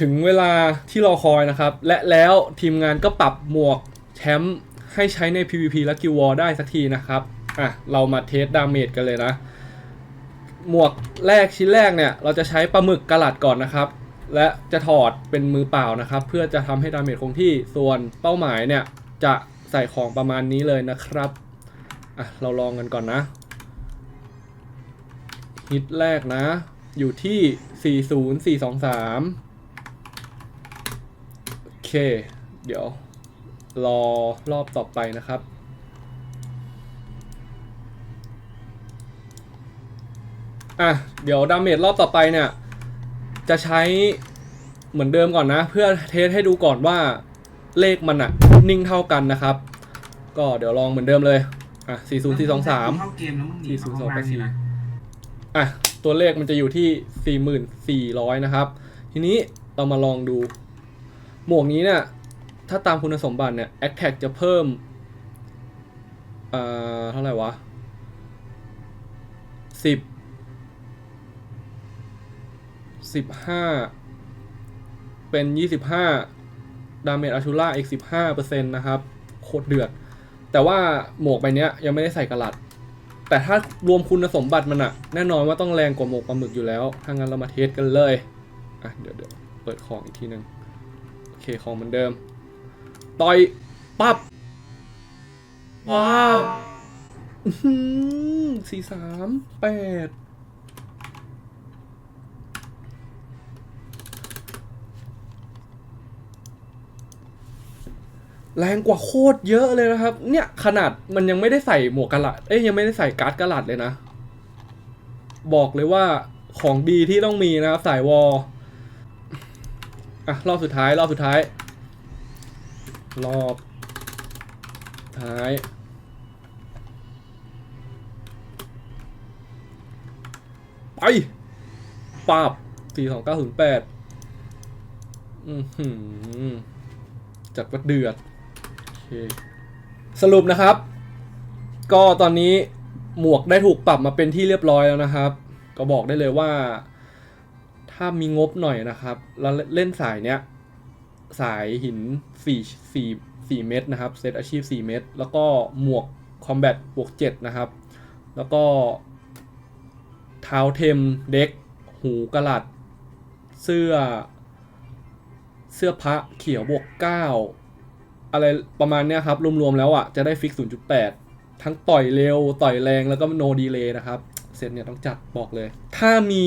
ถึงเวลาที่รอคอยนะครับ และแล้วทีมงานก็ปรับหมวกแชมป์ให้ใช้ใน PVP และ Guild War ได้สักทีนะครับ อะ เรามาเทสดาเมจกันเลยนะ หมวกแรกชิ้นแรกเนี่ย เราจะใช้ปลาหมึกกระลัดก่อนนะครับ และจะถอดเป็นมือเปล่านะครับ เพื่อจะทำให้ดาเมจคงที่ส่วนเป้าหมายเนี่ย จะใส่ของประมาณนี้เลยนะครับ อะ เราลองกันก่อนนะฮิตแรกนะ อยู่ที่ 40423 เคเดี๋ยว รอรอบต่อไปนะครับ อะ เดี๋ยวดาเมจรอบต่อไปเนี่ย จะใช้เหมือนเดิมก่อนนะ เพื่อเทสให้ดูก่อนว่าเลขมันอะนิ่งเท่ากันนะครับ ก็เดี๋ยวลองเหมือนเดิมเลย อะ 40423เข้าเกมแล้วมึงหนีสี่ศูนย์สองแปดสี่อะ ตัวเลขมันจะอยู่ที่ 4400 นะครับ ทีนี้เรามาลองดู หมวกนี้เนี่ยถ้าตามคุณสมบัติเนี่ย Attack จะเพิ่ม เอ่อ เท่าไหร่วะ10 15เป็น25ดาเมจอาชูล่าอีก15%นต์นะครับ โคตรเดือด แต่ว่าหมวกใบนี้ยังไม่ได้ใส่กระลัด แต่ถ้ารวมคุณสมบัติมันอะแน่นอนว่าต้องแรงกว่าหมวกปลาหมึกอยู่แล้ว ถ้างั้นเรามาเทสกันเลย อะ เดี๋ยวเดี๋ยวเปิดของอีกทีหนึ่ง เคของเหมือนเดิม ต่อย ปั๊บว้าวสี่สามแปดแรงกว่าโคตรเยอะเลยนะครับ เนี่ยขนาดมันยังไม่ได้ใส่หมวกกระหลัด เอ้ยยังไม่ได้ใส่การ์ดกระหลัดเลยนะ บอกเลยว่าของดีที่ต้องมีนะครับสายวอล อะรอบสุดท้ายรอบสุดท้าย รอบท้ายไปปาบสี่สองเก้าศูนย์แปดอือหือจัดวัดเดือดโอเคสรุปนะครับ ก็ตอนนี้หมวกได้ถูกปรับมาเป็นที่เรียบร้อยแล้วนะครับ ก็บอกได้เลยว่า ถ้ามีงบหน่อยนะครับแล้วเล่นสายเนี้ยสายหิน4 4 4เม็ดนะครับเซตอาชีพ 4 เม็ดแล้วก็หมวกคอมแบทบวก7นะครับ แล้วก็เท้าเทมเด็ก หูกระหลัด เสื้อ เสื้อพระเขียวบวก 9 อะไรประมาณเนี้ยครับ รวม ๆ แล้วอะ จะได้ฟิก 0.8 ทั้งต่อยเร็ว ต่อยแรงแล้วก็โนดีเลย์นะครับ เซตเนี่ยต้องจัดบอกเลย ถ้ามี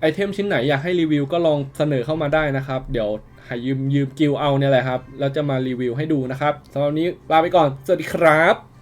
ไอเทมชิ้นไหนอยากให้รีวิวก็ลองเสนอเข้ามาได้นะครับ เดี๋ยวหายืมยืมกิลเอาเนี่ยแหละครับ แล้วจะมารีวิวให้ดูนะครับสำหรับนี้ลาไปก่อน สวัสดีครับ